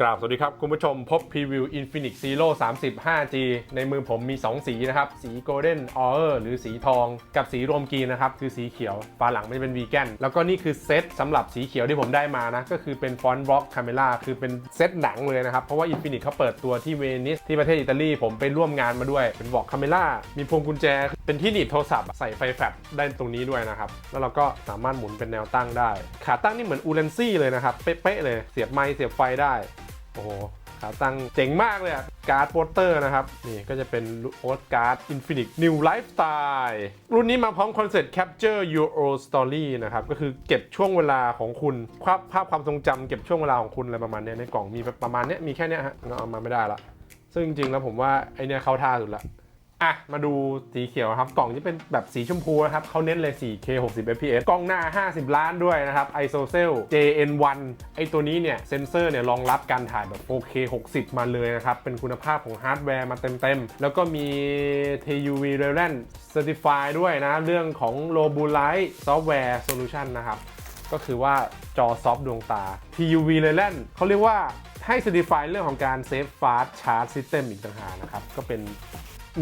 กราบสวัสดีครับ คุณผู้ชมพบพรีวิว Infinix Zero 30 5G ในมือผมมี 2 สีนะครับ สี Golden Hour หรือสีทองกับสีรวมกีนะครับ คือสีเขียวฝาหลังมันจะเป็นวีแกนแล้วก็นี่คือเซตสำหรับสีเขียวที่ผมได้มานะ ก็คือเป็นฟอนต์บล็อกคาเมล่าคือเป็นเซตหนังเลยนะครับ เพราะว่า Infinix เขาเปิดตัวที่เวนิสที่ประเทศอิตาลีผมไปร่วมงานมาด้วย เป็นบล็อกคาเมล่ามีพวงกุญแจ เป็นที่หนีบโทรศัพท์ใส่ไฟแฟลชได้ตรงนี้ด้วยนะครับแล้วเราก็สามารถหมุนเป็นแนวตั้งได้ ขาตั้งนี่เหมือนอูเลนซี่เลยนะครับเป๊ะๆเลยเสียบไมค์เสียบไฟได้ โอ้โหขาตั้งเจ๋งมากเลยอะการ์ดโปสเตอร์นะครับ นี่ก็จะเป็นโอ๊ตการ์ดอินฟินิตนิวไลฟ์สไตล์รุ่นนี้มาพร้อมคอนเซ็ปต์ Capture Your Own Story นะครับ ก็คือเก็บช่วงเวลาของคุณภาพภาพความทรงจำเก็บช่วงเวลาของคุณอะไรประมาณเนี้ยในกล่องมีประมาณเนี้ยมีแค่เนี้ยฮะเราเอามาไม่ได้ละซึ่งจริงๆแล้วผมว่าไอเนี้ยเข้าท่าสุดละ อะ มาดูสีเขียวครับ กล่องที่เป็นแบบสีชมพูนะครับเขาเน้นเลย 4K 60 fps กล้องหน้า 50 ล้านด้วยนะครับ ISOCELL JN1 ไอตัวนี้เนี่ย เซนเซอร์เนี่ยรองรับการถ่ายแบบ 4K 60 มาเลยนะครับ เป็นคุณภาพของฮาร์ดแวร์มาเต็มๆ แล้วก็มี TUV Relent Certify ด้วยนะ เรื่องของ Low Blue Light Software Solution นะครับ ก็คือว่าจอซอฟต์ดวงตา TUV Relent เขาเรียกว่าให้ certify เรื่องของการ Safe Fast Charge System อีกต่างหากนะครับก็เป็น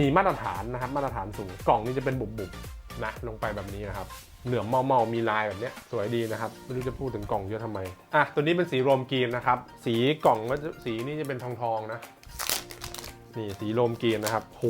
มีมาตรฐานนะครับมาตรฐานสูงกล่องนี้จะเป็นบุบๆนะลงไปแบบนี้นะครับเหลืองเมาๆมีลายแบบนี้สวยดีนะครับไม่รู้จะพูดถึงกล่องเยอะทำไมอะตัวนี้เป็นสีโรมกรีนนะครับสีกล่องก็จะสีนี่จะเป็นทองๆนะ นี่สีโรมกรีนนะครับโห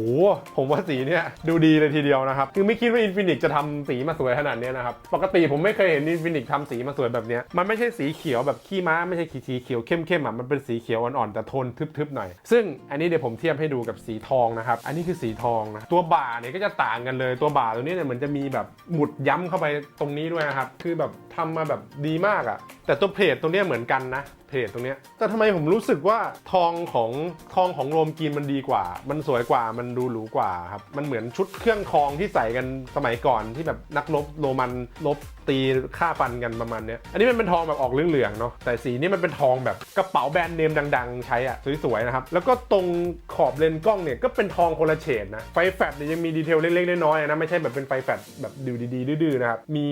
ผมว่าสีเนี้ยดูดีเลยทีเดียวนะครับ คือไม่คิดว่า Infinix จะทำสีมาสวยขนาดนี้นะครับ ปกติผมไม่เคยเห็น Infinix ทำสีมาสวยแบบนี้มันไม่ใช่สีเขียวแบบขี้ม้าไม่ใช่สีเขียวเข้มๆอะมันเป็นสีเขียวอ่อนๆแต่โทนทึบๆหน่อย ซึ่งอันนี้เดี๋ยวผมเทียบให้ดูกับสีทองนะครับอันนี้คือสีทองนะตัวบ่าเนี่ยก็จะต่างกันเลยตัวบ่าตัวนี้เนี่ยเหมือนจะมีแบบหมุดย้ำเข้าไปตรงนี้ด้วยนะครับคือแบบทำมาแบบดีมากอะแต่ตัวเพจตรงนี้เหมือนกันนะเพจตรงเนี้ยแต่ทำไมผมรู้สึกว่าทองของทองของโรมกรีนมันดีกว่า มันสวยกว่ามันดูหรูกว่าครับมันเหมือนชุดเครื่องทองที่ใส่กันสมัยก่อนที่แบบนักรบโรมันลบตีฆ่าฟันกันประมาณเนี้ยอันนี้มันเป็นทองแบบออกเหลืองๆเนาะแต่สีนี้มันเป็นทองแบบกระเป๋าแบรนด์เนมดัง ๆ ใช้อะสวยๆนะครับแล้วก็ตรงขอบเลนส์กล้องเนี่ยก็เป็นทองคนละเฉดนะไฟแฟลชเนี่ยยังมีดีเทลเล็กๆน้อยๆนะไม่ใช่แบบเป็นไฟแฟลชแบบดูดีๆดื้อๆนะครับมี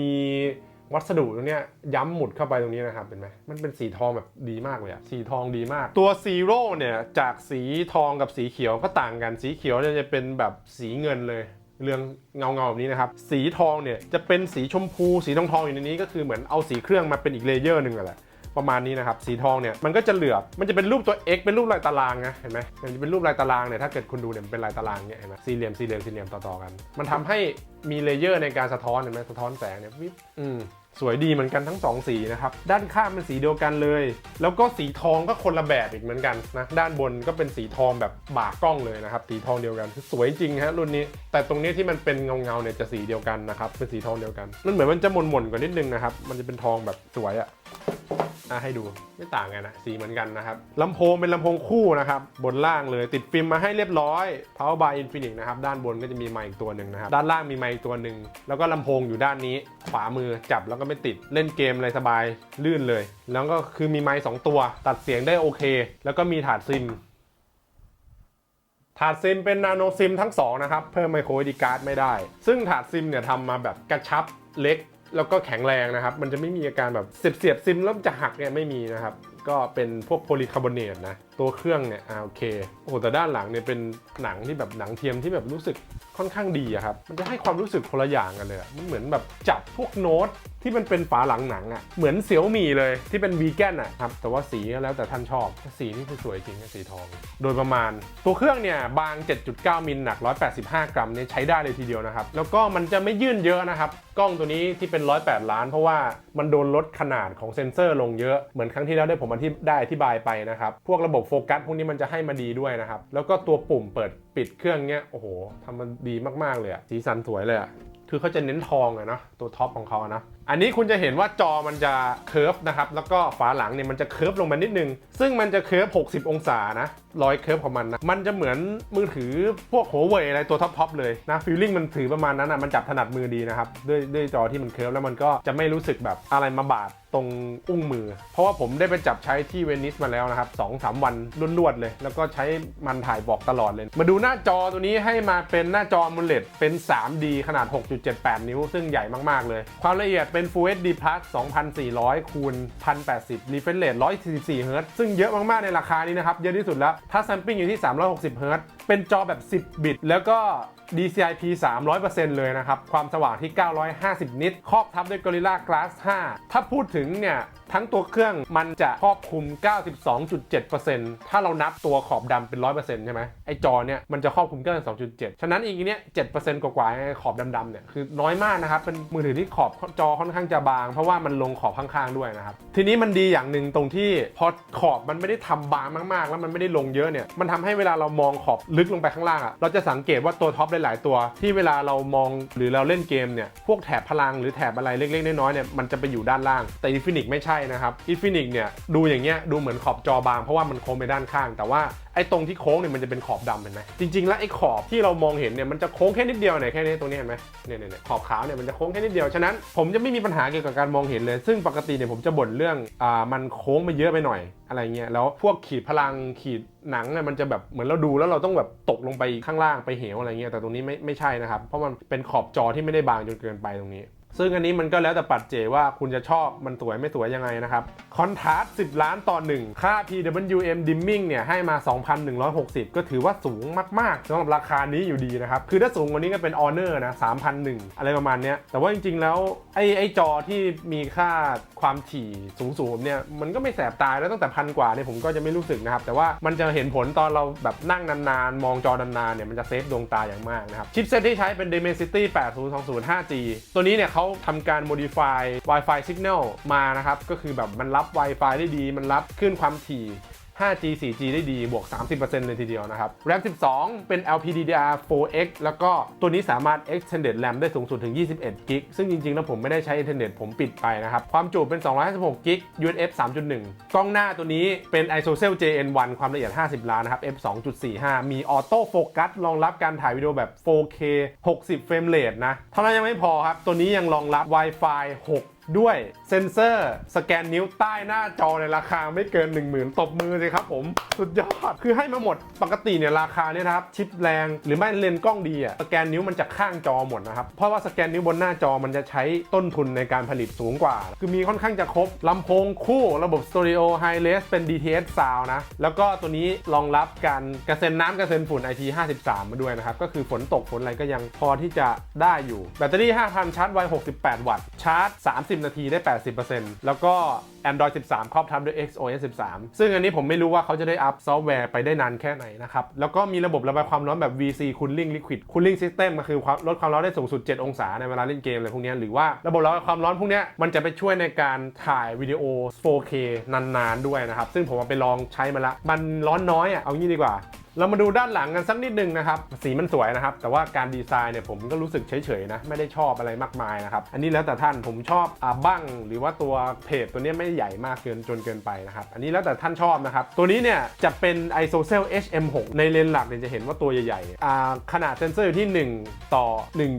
วัสดุตรงเนี้ยย้ำหมุดเข้าไปตรงนี้นะครับเห็นไหมมันเป็นสีทองแบบดีมากเลยอะสีทองดีมาก ตัวซีโร่เนี่ยจากสีทองกับสีเขียวก็ต่างกันสีเขียวเนี่ยจะเป็นแบบสีเงินเลยเรืองเงาเงาๆแบบนี้นะครับ สีทองเนี่ยจะเป็นสีชมพู สีทองทองๆอยู่ในนี้ก็คือเหมือนเอาสีเครื่องมาเป็นอีกเลเยอร์หนึ่งอะแหละ ประมาณนี้นะครับ สีทองเนี่ยมันก็จะเหลือบ มันจะเป็นรูปตัว X เป็นรูปลายตารางนะ เห็นไหมมันจะเป็นรูปลายตารางเนี่ย ถ้าเกิดคุณดูเนี่ยมันเป็นลายตารางเนี่ยเห็นไหมสี่เหลี่ยม สี่เหลี่ยม สี่เหลี่ยมต่อๆกัน มันทำให้มีเลเยอร์ในการสะท้อน เห็นไหมสะท้อนแสงเนี่ยวิบอืมสวยดีเหมือนกันทั้งสองสีนะครับ ด้านข้างเป็นสีเดียวกันเลย แล้วก็สีทองก็คนละแบบอีกเหมือนกันนะ ด้านบนก็เป็นสีทองแบบบากกล้องเลยนะครับ สีทองเดียวกันคือสวยจริงฮะรุ่นนี้ แต่ตรงนี้ที่มันเป็นเงาเงาเนี่ยจะสีเดียวกันนะครับ เป็นสีทองเดียวกัน มันเหมือนมันจะหม่นๆกว่านิดนึงนะครับ มันจะเป็นทองแบบสวยอะ อะให้ดูไม่ต่างกันนะสีเหมือนกันนะครับลำโพงเป็นลำโพงคู่นะครับบนล่างเลยติดฟิล์มมาให้เรียบร้อย Power by Infinix นะครับด้านบนก็จะมีไมค์อีกตัวหนึ่งนะครับด้านล่างมีไมค์อีกตัวหนึ่งแล้วก็ลำโพงอยู่ด้านนี้ ขวามือจับแล้วก็ไม่ติดเล่นเกมอะไรสบายลื่นเลย แล้วก็คือมีไมค์สองตัว ตัดเสียงได้โอเค แล้วก็มีถาดซิมถาดซิมเป็นนาโนซิมทั้งสองนะครับเพิ่มไมโครดีการ์ดไม่ได้ ซึ่งถาดซิมเนี่ยทำมาแบบกระชับเล็ก แล้วก็แข็งแรงนะครับ มันจะไม่มีอาการแบบเสียบเสียบซิมแล้วมันจะหักเนี่ยไม่มีนะครับ ก็เป็นพวกโพลีคาร์บอเนตนะ ตัวเครื่องเนี่ยอ่าโอเคโอ้โหแต่ด้านหลังเนี่ยเป็นหนังที่แบบหนังเทียมที่แบบรู้สึกค่อนข้างดีอะครับมันจะให้ความรู้สึกคนละอย่างกันเลยมันเหมือนแบบจับพวกโน้ตที่มันเป็นฝาหลังหนังอะเหมือนเสี่ยวมี่เลยที่เป็นวีแกนอะครับแต่ว่าสีก็แล้วแต่ท่านชอบสีนี่คือสวยจริงนะสีทอง โดยประมาณ ตัวเครื่องเนี่ยบาง 7.9 มิลหนัก 185 กรัมเนี่ยใช้ได้เลยทีเดียวนะครับแล้วก็มันจะไม่ยื่นเยอะนะครับกล้องตัวนี้ที่เป็น 108 ล้าน เพราะว่ามันโดนลดขนาดของเซ็นเซอร์ลงเยอะเหมือนครั้งที่แล้วได้ผมอธิได้อธิบายไปนะครับพวกระบบโฟกัสพวกนี้มันจะให้มาดีด้วยนะครับ แล้วก็ตัวปุ่มเปิดปิดเครื่องเนี้ยโอ้โหทำมันดีมากๆเลยอะสีสันสวยเลยอะคือเขาจะเน้นทองอะนะตัวท็อปของเขาอะนะ อันนี้คุณจะเห็นว่าจอมันจะเคิร์ฟนะครับแล้วก็ฝาหลังเนี่ยมันจะเคิร์ฟลงมานิดนึง ซึ่งมันจะเคิร์ฟ60 องศานะรอยเคิร์ฟของมันนะมันจะเหมือนมือถือพวกโหเว่ยอะไรตัวท็อปๆเลยนะฟีลลิ่งมันถือประมาณนั้นอะมันจับถนัดมือดีนะครับด้วยด้วยจอที่มันเคิร์ฟแล้วมันก็จะไม่รู้สึกแบบอะไรมาบาดตรงอุ้งมือ เพราะว่าผมได้ไปจับใช้ที่เวนิสมาแล้วนะครับ2องสาวันรวดๆเลย แล้วก็ใช้มันถ่ายบอกตลอดเลย มาดูหน้าจอตัวนี้ให้มาเป็นหน้าจอมูเลตเป็น 3D ขนาด 6.78 นิ้ว ซึ่งใหญ่มากๆเลย ความละเอียดเป็นเป็น Full HD Plus 2400คูณ1080 refresh rate 144 Hz ซึ่งเยอะมาก ๆ ในราคานี้นะครับ เยอะที่สุดแล้ว ถ้า sampling อยู่ที่ 360 Hz เป็นจอแบบ 10 บิต แล้วก็ DCI-P 300%เลยนะครับ ความสว่างที่ 950 นิต ครอบทับด้วย Gorilla Glass 5 ถ้าพูดถึงเนี่ยทั้งตัวเครื่องมันจะครอบคลุม 92.7%ถ้าเรานับตัวขอบดำเป็น 100%ใช่ไหมไอจอเนี่ยมันจะครอบคลุม 92.7 ฉะนั้นอีกเนี้ย7%กว่าๆไอ้ขอบดำๆเนี่ยคือน้อยมากนะครับ เป็นมือถือที่ขอบจอค่อนข้างจะบาง เพราะว่ามันลงขอบข้างๆด้วยนะครับ ทีนี้มันดีอย่างหนึ่งตรงที่พอขอบมันไม่ได้ทำบางมากๆ แล้วมันไม่ได้ลงเยอะเนี่ยมันทำให้เวลาเรามองขอบลึกลงไปข้างล่างอะเราจะสังเกตว่าตัวท็อปหลายตัว ที่เวลาเรามองหรือเราเล่นเกมเนี่ยพวกแถบพลังหรือแถบอะไรเล็กๆน้อยๆเนี่ยมันจะไปอยู่ด้านล่างแต่อินฟินิกไม่ใช่นะครับอินฟินิกเนี่ยดูอย่างเงี้ยดูเหมือนขอบจอบางเพราะว่ามันโค้งไปด้านข้าง แต่ว่า ไอ้ตรงที่โค้งเนี่ยมันจะเป็นขอบดำเห็นไหมจริงๆแล้วไอ้ขอบที่เรามองเห็นเนี่ยมันจะโค้งแค่นิดเดียวเนี่ยแค่นี้ตรงนี้เห็นไหมเนี่ยเนี่ยเนี่ยขอบขาวเนี่ยมันจะโค้งแค่นิดเดียวฉะนั้นผมจะไม่มีปัญหาเกี่ยวกับการมองเห็นเลย ซึ่งปกติเนี่ยผมจะบ่นเรื่องอ่ามันโค้งมาเยอะไปหน่อยอะไรเงี้ยแล้วพวกขีดพลังขีดหนังเนี่ยมันจะแบบเหมือนเราดูแล้วเราต้องแบบตกลงไปข้างล่างไปเหวอะไรเงี้ยแต่ตรงนี้ไม่ไม่ใช่นะครับเพราะมันเป็นขอบจอที่ไม่ได้บางจนเกินไปตรงนี้ ซึ่งอันนี้มันก็แล้วแต่ปัจเจว่าคุณจะชอบมันสวยไม่สวยยังไงนะครับ คอนทราสต์10 ล้านต่อ 1 ค่า PWM dimming เนี่ยให้มา 2,160 ก็ถือว่าสูงมากๆสำหรับราคานี้อยู่ดีนะครับ คือถ้าสูงกว่านี้ก็เป็น Honor นะ3,001 อะไรประมาณเนี้ย แต่ว่าจริงๆ แล้ว ไอ้ไอ้จอที่มีค่าความถี่สูงๆเนี่ย มันก็ไม่แสบตาแล้วตั้งแต่พันกว่าเนี่ยผมก็จะไม่รู้สึกนะครับ แต่ว่ามันจะเห็นผลตอนเราแบบนั่งนานๆ มองจอนานๆ เนี่ยมันจะเซฟดวงตาอย่างมากนะครับชิปเซตที่ใช้เป็น Dimensity 8020 5G ตัวนี้เนี่ยเขาทำการ modify Wi-Fi signal มานะครับก็คือแบบมันรับ Wi-Fi ได้ดี มันรับคลื่นความถี่ 5G 4G ได้ดี บวก 30%เลยทีเดียวนะครับ RAM 12 เป็น LPDDR4X แล้วก็ตัวนี้สามารถ extended RAM ได้สูงสุดถึง 21 g b ซึ่งจริงๆ แล้วผมไม่ได้ใช้อินเทอร์เน็ตผมปิดไปนะครับ ความจุเป็น 256 g b UFS 3.1 กล้องหน้าตัวนี้เป็น ISOCELL JN1 ความละเอียด 50 ล้านนะครับ f 2.45 มีออโต้โฟกัสรองรับการถ่ายวิดีโอแบบ 4K 60 เฟรมเรทนะ เท่านั้นยังไม่พอครับ ตัวนี้ยังรองรับ Wi-Fi 6 ด้วยเซ็นเซอร์สแกนนิ้วใต้หน้าจอในราคาไม่เกิน 1 0,000 ตบมือสิครับผม สุดยอด คือให้มาหมดปกติเนี่ยราคาเนี่ยนะครับ ชิปแรง หรือไม่เลนกล้องดีอะสแกนนิ้วมันจะข้างจอหมดนะครับ เพราะว่าสแกนนิ้วบนหน้าจอมันจะใช้ต้นทุนในการผลิตสูงกว่า คือมีค่อนข้างจะครบลำโพงคู่ระบบสตูดิโอไฮเลสเป็น DTS Sound นะแล้วก็ตัวนี้รองรับการกระเซ็นน้ำกระเซ็นฝุ่น IP53 มาด้วยนะครับก็คือฝนตกฝนอะไรก็ยังพอที่จะได้อยู่ แบตเตอรี่ 5,000 ชาร์จไว 68 วัตต์ชาร์จ 30นาทีได้ 80%แล้วก็ Android 13 ครอบทับด้วย XOS 13 ซึ่งอันนี้ผมไม่รู้ว่าเขาจะได้อัพซอฟต์แวร์ไปได้นานแค่ไหนนะครับ แล้วก็มีระบบระบายความร้อนแบบ VC Cooling Liquid Cooling System ก็คือลดความร้อนได้สูงสุด 7 องศาในเวลาเล่นเกมอะไรพวกนี้ หรือว่าระบบระบายความร้อนพวกนี้มันจะไปช่วยในการถ่ายวิดีโอ 4K นานๆ ด้วยนะครับ ซึ่งผมไปลองใช้มาละ มันร้อนน้อยอะ เอางี้ดีกว่า เรามาดูด้านหลังกันสักนิดนึงนะครับ สีมันสวยนะครับ แต่ว่าการดีไซน์เนี่ยผมก็รู้สึกเฉยๆนะ ไม่ได้ชอบอะไรมากมายนะครับ อันนี้แล้วแต่ท่านผมชอบอ่าบั้งหรือว่าตัวเพจตัวนี้ไม่ใหญ่มากเกินจนเกินไปนะครับ อันนี้แล้วแต่ท่านชอบนะครับ ตัวนี้เนี่ยจะเป็น ISOCELL HM6 ในเลนส์หลักเนี่ยจะเห็นว่าตัวใหญ่ๆอ่าขนาดเซนเซอร์อยู่ที่ 1 ต่อ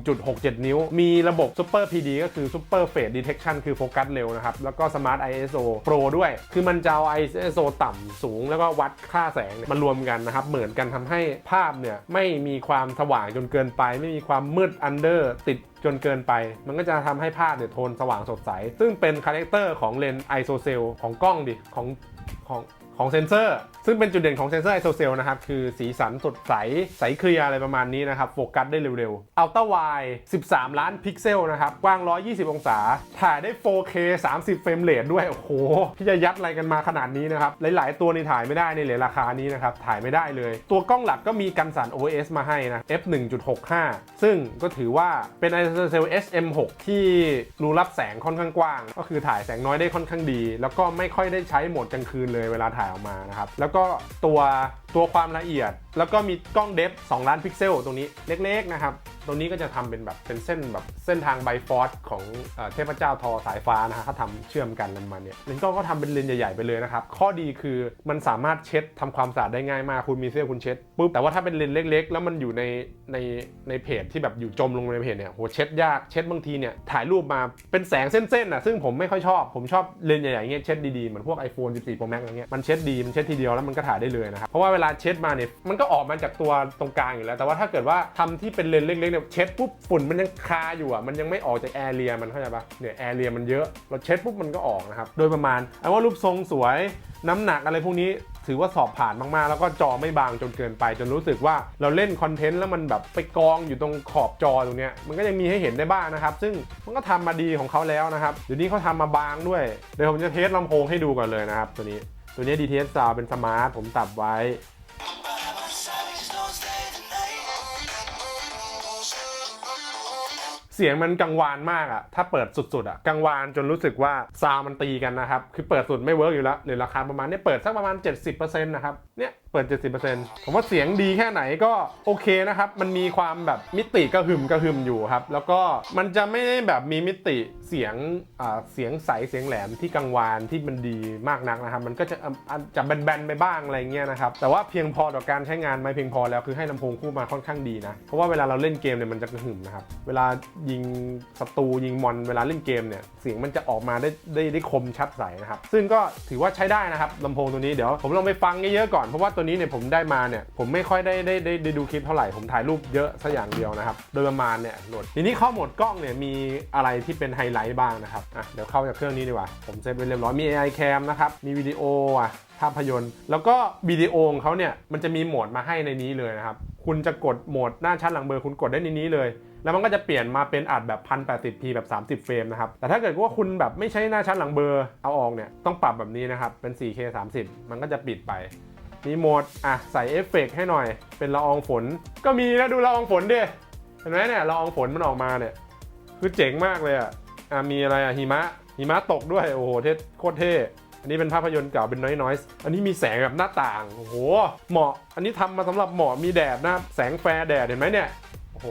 1.67 นิ้ว มีระบบ Super PD ก็คือ Super Phase Detection คือโฟกัสเร็วนะครับ แล้วก็ Smart ISO Pro ด้วย คือมันจะเอา ISO ต่ำสูง แล้วก็วัดค่าแสงมันรวมกันนะครับเหมือนกันทำให้ภาพเนี่ยไม่มีความสว่างจนเกินไป ไม่มีความมืดอันเดอร์ติดจนเกินไป มันก็จะทำให้ภาพเนี่ยโทนสว่างสดใส ซึ่งเป็นคาแรคเตอร์ของเลนส์ไอโซเซลของกล้องดิของของ ของเซนเซอร์ ซึ่งเป็นจุดเด่นของเซนเซอร์ ISOCELL นะครับ คือสีสันสดใส ใสเคลียร์อะไรประมาณนี้นะครับ โฟกัสได้เร็วๆ Ultra Wide 13 ล้านพิกเซลนะครับ กว้าง 120 องศา ถ่ายได้ 4K 30 เฟรมเรทด้วย โอ้โหพี่จะยัดอะไรกันมาขนาดนี้นะครับ หลายๆ ตัวนี่ถ่ายไม่ได้ในเหรียญราคานี้นะครับ ถ่ายไม่ได้เลย ตัวกล้องหลักก็มีกันสั่น OS มาให้นะ f 1.65 ซึ่งก็ถือว่าเป็น ISOCELL SM6 ที่รูรับแสงค่อนข้างกว้าง ก็คือถ่ายแสงน้อยได้ค่อนข้างดี แล้วก็ไม่ค่อยได้ใช้โหมดกลางคืนเลยเวลาถ่ายออกมานะครับ แล้วก็ตัวตัวความละเอียด แล้วก็มีกล้องเดฟ2ล้านพิกเซลตรงนี้เล็กๆนะครับตรงนี้ก็จะทำเป็นแบบเป็นเส้นแบบเส้นทางไบฟอสของเอเทพเจ้าทอสายฟ้านะฮะเขาทำเชื่อมกันอะไรประมาณเนี้ยเลนส์กล้องก็ทำเป็นเลนส์ใหญ่ๆไปเลยนะครับ ข้อดีคือมันสามารถเช็ดทำความสะอาดได้ง่ายมากคุณมีเสื้อคุณเช็ดปุ๊บแต่ว่าถ้าเป็นเลนส์เล็ก ๆ แล้วมันอยู่ในในในเพจที่แบบอยู่จมลงในเพจเนี่ยโหเช็ดยากเช็ดบางทีเนี่ยถ่ายรูปมาเป็นแสงเส้นๆอะซึ่งผมไม่ค่อยชอบผมชอบเลนส์ใหญ่ๆเงี้ยเช็ดดีๆเหมือนพวก iPhone 14 Pro Max อะไรเงี้ยมันเช็ดดีมันเช็ดทีเดียวแล้วมันก็ถ่ายได้เลยนะครับเพราะว่าเวลาเช็ดมาเนี่ยมันก็ออกมาจากตัวตรงกลางอยู่แล้ว แต่ว่าถ้าเกิดว่าทำที่เป็นเลนเล็กๆเนี่ยเช็ดปุ๊บฝุ่นมันยังคาอยู่อะมันยังไม่ออกจากแอร์เรียมันเข้าใจปะเนี่ยแอร์เรียมันเยอะเราเช็ดปุ๊บมันก็ออกนะครับโดยประมาณเอาว่ารูปทรงสวยน้ำหนักอะไรพวกนี้ถือว่าสอบผ่านมากๆ แล้วก็จอไม่บางจนเกินไป จนรู้สึกว่าเราเล่นคอนเทนต์แล้วมันแบบไปกองอยู่ตรงขอบจอตรงเนี้ยมันก็ยังมีให้เห็นได้บ้างนะครับ ซึ่งมันก็ทำมาดีของเขาแล้วนะครับเดี๋ยวนี้เขาทำมาบางด้วยเดี๋ยวผมจะเทสลำโพงให้ดูก่อนเลยนะครับตัวนี้ ตัวนี้ DTS ซาวเป็นสมาร์ทผมตับไว้ เสียงมันกังวานมากอะถ้าเปิดสุดๆอะกังวานจนรู้สึกว่าซาวมันตีกันนะครับ คือเปิดสุดไม่เวิร์กอยู่แล้วหรือราคาประมาณนี้เปิดสักประมาณ 70%นะครับเนี่ยเปิด 70%ผมว่าเสียงดีแค่ไหนก็โอเคนะครับ มันมีความแบบมิติกระหึ่มกระหึ่มอยู่ครับ แล้วก็มันจะไม่ได้แบบมีมิติเสียงอ่าเสียงใสเสียงแหลมที่กังวานที่มันดีมากนักนะครับ มันก็จะอะอะจะแบนๆไปบ้างอะไรเงี้ยนะครับ แต่ว่าเพียงพอต่อการใช้งานไหมเพียงพอแล้วคือให้ลำโพงคู่มาค่อนข้างดีนะ เพราะว่าเวลาเราเล่นเกมเนี่ยมันจะกระหึ่มนะครับ เวลายิงศัตรูยิงมอนเวลาเล่นเกมเนี่ยเสียงมันจะออกมาได้ได้ได้คมชัดใสนะครับ ซึ่งก็ถือว่าใช้ได้นะครับลำโพงตัวนี้เดี๋ยวผมลองไปฟังเยอะๆก่อนเพราะว่าตัวนี้เนี่ยผมได้มาเนี่ยผมไม่ค่อยได้ได้ได้ได้ดูคลิปเท่าไหร่ผมถ่ายรูปเยอะซะอย่างเดียวนะครับโดยประมาณเนี่ยโหลดทีนี้ข้าโหมดกล้องเนี่ยมีอะไรที่เป็นไฮไลท์บ้างนะครับอะเดี๋ยวเข้าจากเครื่องนี้ดีกว่าผมเซตไว้เรียบร้อยมี AI cam นะครับมีวิดีโออะภาพยนตร์ แล้วก็วิดีโอของเขาเนี่ยมันจะมีโหมดมาให้ในนี้เลยนะครับคุณจะกดโหมดหน้าชัดหลังเบอร์คุณกดได้ในนี้เลยแล้วมันก็จะเปลี่ยนมาเป็นอัดแบบ 1080p แบบ 30 เฟรมนะครับ แต่ถ้าเกิดว่าคุณแบบไม่ใช้หน้าชั้นหลังเบอร์เอาออกเนี่ย ต้องปรับแบบนี้นะครับ เป็น 4K 30 มันก็จะปิดไป มีโหมดอะใส่เอฟเฟกต์ให้หน่อย เป็นละอองฝน ก็มีนะดูละอองฝนดิเห็นไหมเนี่ยละอองฝนมันออกมาเนี่ยคือเจ๋งมากเลยอะอะมีอะไรอะหิมะหิมะตกด้วยโอ้โหเท่โคตรเท่อันนี้เป็นภาพยนตร์เก่าเป็นน้อยน้อยอันนี้มีแสงแบบหน้าต่างโอ้โหเหมาะ อันนี้ทำมาสำหรับเหมาะมีแดดนะแสงแฟร์แดดเห็นไหมเนี่ยโอ้โห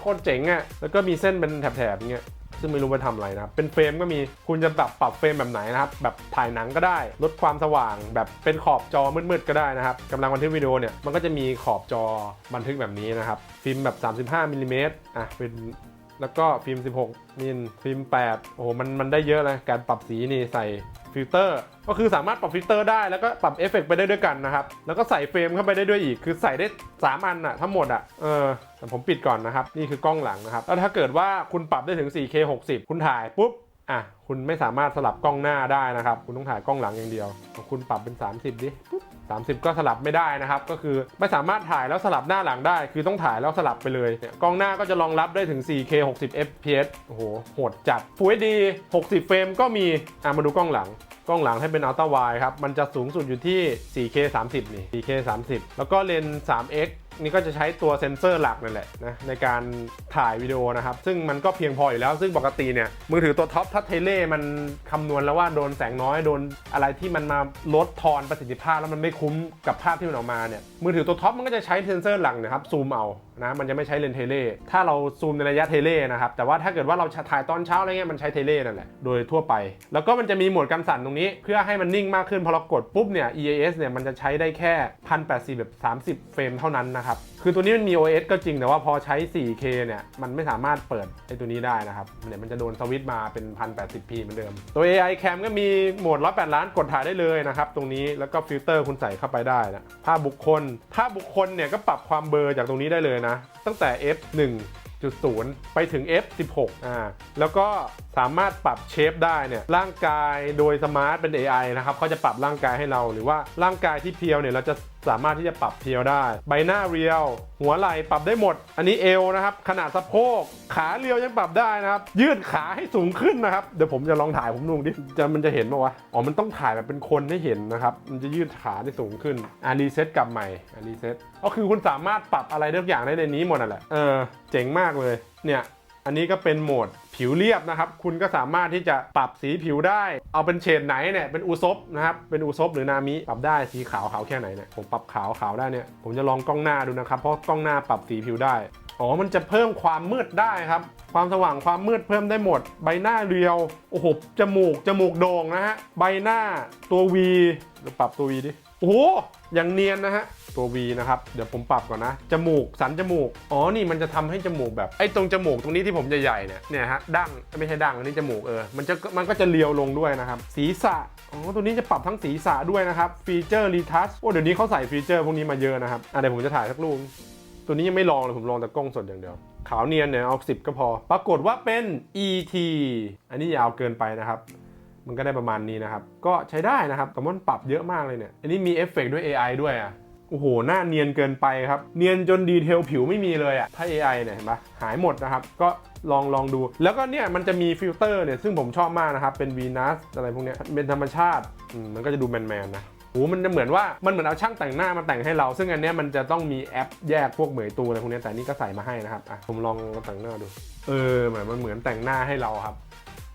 โคตรเจ๋งอะ่ะแล้วก็มีเส้นเป็นแถบๆอย่างเงี้ย ซึ่งไม่รู้ไปทำอะไรนะครับ เป็นเฟรมก็มี คุณจะปรับปรับเฟรมแบบไหนนะครับ แบบถ่ายหนังก็ได้ ลดความสว่าง แบบเป็นขอบจอมืดๆก็ได้นะครับกำลังบันทึกวิดีโอเนี่ย มันก็จะมีขอบจอบันทึกแบบนี้นะครับ ฟิล์มแบบ 35มิลลิเมตรอะ เป็นแล้วก็ฟิล์ม 16มิล ฟิล์ม 8 โอ้โห มัน มันได้เยอะเลย การปรับสีนี่ใส่ ฟิลเตอร์ ก็คือสามารถปรับฟิลเตอร์ได้แล้วก็ปรับเอฟเฟกต์ไปได้ด้วยกันนะครับ แล้วก็ใส่เฟรมเข้าไปได้ด้วยอีก คือใส่ได้ 3 อันอะทั้งหมดอะเออแต่ผมปิดก่อนนะครับ นี่คือกล้องหลังนะครับ แล้วถ้าเกิดว่าคุณปรับได้ถึง 4K 60 คุณถ่ายปุ๊บอะคุณไม่สามารถสลับกล้องหน้าได้นะครับ คุณต้องถ่ายกล้องหลังอย่างเดียว คุณปรับเป็น 30 ดิปุ 30 ก็สลับไม่ได้นะครับ ก็คือไม่สามารถถ่ายแล้วสลับหน้าหลังได้ คือต้องถ่ายแล้วสลับไปเลยเนี่ยกล้องหน้าก็จะรองรับได้ถึง 4K 60 fps โอ้โหโหดจัด Full HD 60 เฟรมก็มีอะมาดูกล้องหลังกล้องหลังให้เป็น Ultra Wide ครับ มันจะสูงสุดอยู่ที่ 4K 30 นี่ 4K 30 แล้วก็เลนส์ 3x นี่ก็จะใช้ตัวเซ็นเซอร์หลักนั่นแหละนะในการถ่ายวิดีโอนะครับ ซึ่งมันก็เพียงพออยู่แล้ว ซึ่งปกติเนี่ยมือถือตัวท็อปทัชเทเล่มันคำนวณแล้วว่าโดนแสงน้อยโดนอะไรที่มันมาลดทอนประสิทธิภาพแล้วมันไม่คุ้มกับภาพที่มันออกมาเนี่ยมือถือตัวท็อปมันก็จะใช้เซ็นเซอร์หลักนะครับซูมเอา นะมันจะไม่ใช้เลนเทเลถ้าเราซูมในระยะเทเลนะครับแต่ว่าถ้าเกิดว่าเราถ่ายตอนเช้าอะไรเงี้ยมันใช้เทเลนั่นแหละโดยทั่วไป แล้วก็มันจะมีโหมดการสั่นตรงนี้เพื่อให้มันนิ่งมากขึ้นพอเรากดปุ๊บเนี่ย EAS เนี่ยมันจะใช้ได้แค่1080แบบ30 เฟรมเท่านั้นนะครับคือตัวนี้มันมี OS ก็จริงแต่ว่าพอใช้ 4K เนี่ย มันไม่สามารถเปิดไอ้ตัวนี้ได้นะครับเนี่ยมันจะโดนสวิตช์มาเป็น 1080p เหมือนเดิม ตัว AI cam ก็มีโหมด 108 ล้านกดถ่ายได้เลยนะครับ ตรงนี้แล้วก็ฟิลเตอร์คุณใส่เข้าไปได้นะภาพบุคคลภาพบุคคลเนี่ยก็ปรับความเบลอจากตรงนี้ได้เลยนะ ตั้งแต่ f1 จุดศูนย์ไปถึง F16 อ่า แล้วก็สามารถปรับเชฟได้เนี่ย ร่างกายโดยสมาร์ทเป็น AI นะครับเขาจะปรับร่างกายให้เรา หรือว่าร่างกายที่เพียวเนี่ยเราจะสามารถที่จะปรับเพียวได้ ใบหน้าเรียว หัวไหล่ปรับได้หมด อันนี้เอวนะครับ ขนาดสะโพก ขาเรียวยังปรับได้นะครับ ยืดขาให้สูงขึ้นนะครับ เดี๋ยวผมจะลองถ่ายผมดูดิจะมันจะเห็นปะวะ อ๋อ มันต้องถ่ายแบบเป็นคนให้เห็นนะครับ มันจะยืดขาได้สูงขึ้น อ่ารีเซ็ตกลับใหม่ อ่ารีเซ็ตก็คือคุณสามารถปรับอะไรทุกอย่างได้ในนี้หมดนั่นแหละ เออ เจ๋งมากเลย เนี่ย อันนี้ก็เป็นโหมด ผิวเรียบนะครับ คุณก็สามารถที่จะปรับสีผิวได้ เอาเป็นเฉดไหนเนี่ยเป็นอุซบนะครับ เป็นอุซบหรือนามิปรับได้สีขาวขาวแค่ไหนเนี่ยผมปรับขาวขาวได้เนี่ยผมจะลองกล้องหน้าดูนะครับเพราะกล้องหน้าปรับสีผิวได้อ๋อ มันจะเพิ่มความมืดได้ครับ ความสว่างความมืดเพิ่มได้หมด ใบหน้าเรียว โอ้โห จมูก จมูกโด่งนะฮะ ใบหน้าตัววีเราปรับตัววีดิ โอ้โห อย่างเนียนนะฮะ ตัว V นะครับเดี๋ยวผมปรับก่อนนะจมูกสันจมูกอ๋อนี่มันจะทำให้จมูกแบบไอ้ตรงจมูกตรงนี้ที่ผมใหญ่ๆเนี่ยเนี่ยฮะดั้งไม่ใช่ดั้งอันนี้จมูกเออมันจะมันก็จะเรียวลงด้วยนะครับศีรษะอ๋อตัวนี้จะปรับทั้งศีรษะด้วยนะครับฟีเจอร์รีทัชโอ้เดี๋ยวนี้เขาใส่ฟีเจอร์พวกนี้มาเยอะนะครับอะเดี๋ยวผมจะถ่ายสักรูปตัวนี้ยังไม่ลองเลยผมลองแต่กล้องสดอย่างเดียวขาวเนียนเนี่ยเอา10ก็พอ ปรากฏว่าเป็น ET อันนี้ยาวเกินไปนะครับมันก็ได้ประมาณนี้นะครับ ก็ใช้ได้นะครับแต่มันปรับเยอะมากเลยเนี่ย อันนี้มีเอฟเฟกด้วย AI ด้วยอะ โอ้โห หน้าเนียนเกินไปครับ เนียนจนดีเทลผิวไม่มีเลยอะถ้า AI เนี่ยเห็นปะหายหมดนะครับ ก็ลองลองดู แล้วก็เนี่ยมันจะมีฟิลเตอร์เนี่ยซึ่งผมชอบมากนะครับ เป็น Venus อะไรพวกเนี้ยเป็นธรรมชาติมันก็จะดูแมนๆนะโอ้โหมันจะเหมือนว่ามันเหมือนเอาช่างแต่งหน้ามาแต่งให้เรา ซึ่งอันเนี้ยมันจะต้องมีแอปแยกพวกเหมยตูอะไรพวกเนี้ยแต่นี่ก็ใส่มาให้นะครับอะผมลองแต่งหน้าดู เออเหมือนมันเหมือนแต่งหน้าให้เราครับ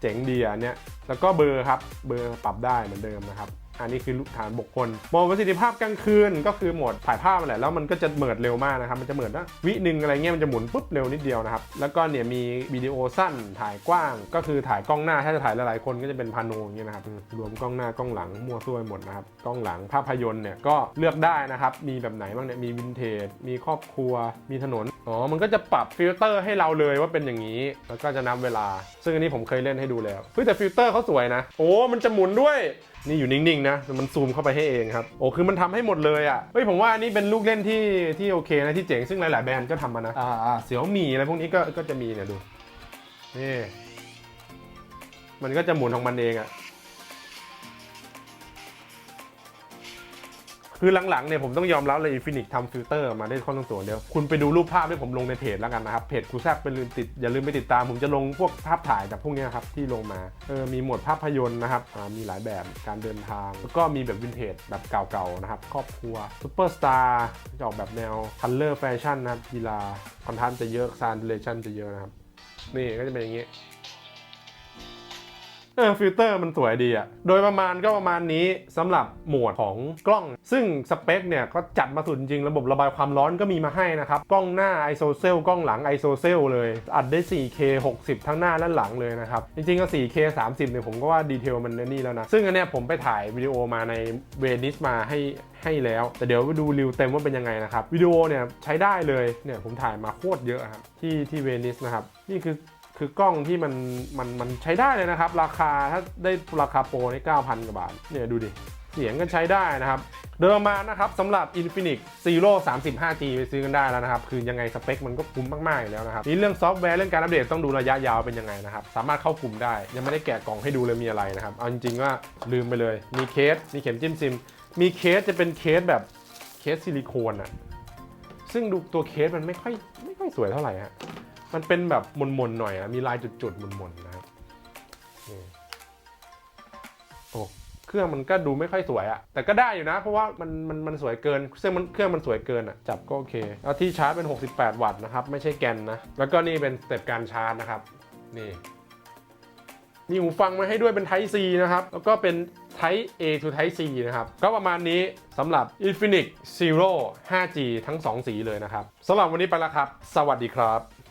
เจ๋งดีอะเนี่ยแล้วก็เบอร์ครับเบอร์ปรับได้เหมือนเดิมนะครับ อันนี้คือฐานบุคคลโหมดประสิทธิภาพกลางคืนก็คือโหมดถ่ายภาพแหละแล้วมันก็จะเหมิดเร็วมากนะครับมันจะเหมิดนะวิหนึ่งอะไรเงี้ยมันจะหมุนปุ๊บเร็วนิดเดียวนะครับแล้วก็เนี่ยมีวิดีโอสั้นถ่ายกว้าง ก็คือถ่ายกล้องหน้าถ้าจะถ่ายหลายๆคนก็จะเป็นพาโนอย่างเงี้ยนะครับรวมกล้องหน้ากล้องหลังมั่วซั่วหมดนะครับกล้องหลังภาพยนตร์เนี่ยก็เลือกได้นะครับมีแบบไหนบ้างเนี่ยมีวินเทจมีครอบครัวมีถนนอ๋อมันก็จะปรับฟิลเตอร์ให้เราเลยว่าเป็นอย่างนี้ แล้วก็จะนับเวลา ซึ่งอันนี้ผมเคยเล่นให้ดูแล้วเฮ้ยแต่ฟิลเตอร์เขาสวยนะ โอ้มันจะหมุนด้วย นี่อยู่นิ่งๆนะแต่มันซูมเข้าไปให้เองครับโอ้คือมันทำให้หมดเลยอะเฮ้ยผมว่าอันนี้เป็นลูกเล่นที่ที่โอเคนะที่เจ๋งซึ่งหลายๆแบรนด์ก็ทำมานะอ่าอ่าเสี่ยวหมี่อะไรพวกนี้ก็ก็จะมีเนี่ยดูนี่มันก็จะหมุนของมันเองอะ คือหลังๆเนี่ยผมต้องยอมรับเลย Infinix ทำฟิลเตอร์มาได้ค่อนข้างสวยเดียว คุณไปดูรูปภาพที่ผมลงในเพจแล้วกันนะครับ เพจครูแซบเป็นลืมติดอย่าลืมไปติดตาม ผมจะลงพวกภาพถ่ายแบบพวกเนี้ยครับที่ลงมาเออมีหมวดภาพยนตร์นะครับมีหลายแบบการเดินทาง แล้วก็มีแบบวินเทจแบบเก่าๆนะครับครอบครัวซูเปอร์สตาร์จะออกแบบแนวคัลเลอร์แฟชั่นนะครับกีฬาคอนทันจะเยอะซานเดเลชันจะเยอะนะครับนี่ก็จะเป็นอย่างนี้ เออฟิลเตอร์มันสวยดีอะโดยประมาณก็ประมาณนี้สำหรับโหมดของกล้อง ซึ่งสเปคเนี่ยก็จัดมาสุดจริงระบบระบายความร้อนก็มีมาให้นะครับ กล้องหน้า ISO cell กล้องหลัง ISO cell เลย อัดได้ 4K 60 ทั้งหน้าและหลังเลยนะครับ จริงๆก็ 4K 30เนี่ยผมก็ว่าดีเทลมันนี่แล้วนะ ซึ่งอันเนี้ยผมไปถ่ายวิดีโอมาในเวนิสมาให้ให้แล้ว แต่เดี๋ยวไปดูรีวเต็มว่าเป็นยังไงนะครับวิดีโอเนี่ยใช้ได้เลยเนี่ยผมถ่ายมาโคตรเยอะครับที่ที่เวนิสนะครับนี่คือ คือกล้องที่มันมันมันใช้ได้เลยนะครับ ราคาถ้าได้ราคาโปรใน9,000 กว่าบาท เนี่ยดูดิ เสียงก็ใช้ได้นะครับโดยประมานะครับสำหรับ Infinix Zero 35G ไปซื้อกันได้แล้วนะครับ คือยังไงสเปคมันก็คุ้มมากๆอยู่แล้วนะครับนี่เรื่องซอฟต์แวร์เรื่องการอัปเดตต้องดูระยะยาวเป็นยังไงนะครับ สามารถเข้ากลุ่มได้ ยังไม่ได้แกะกล่องให้ดูเลยมีอะไรนะครับ เอาจริงๆว่าลืมไปเลย มีเคส มีเข็มจิ้มซิม มีเคสจะเป็นเคสแบบเคสซิลิโคนอะซึ่งดูตัวเคสมันไม่ค่อยไม่ค่อยสวยเท่าไหร่ฮะ มันเป็นแบบมนๆหน่อยอะมีลายจุดๆมนๆนะครับนี่โอ้เครื่องมันก็ดูไม่ค่อยสวยอะแต่ก็ได้อยู่นะ เพราะว่ามันมันมันสวยเกินเครื่องมันเครื่องมันสวยเกินอะจับก็โอเคแล้วที่ชาร์จเป็น 68 วัตต์นะครับ ไม่ใช่แกนนะ แล้วก็นี่เป็นสเต็ปการชาร์จนะครับ นี่ มีหูฟังมาให้ด้วยเป็น Type C นะครับ แล้วก็เป็น Type A to Type C นะครับ ก็ประมาณนี้สำหรับ Infinix Zero 5G ทั้ง 2 สีเลยนะครับสำหรับวันนี้ไปแล้วครับ สวัสดีครับ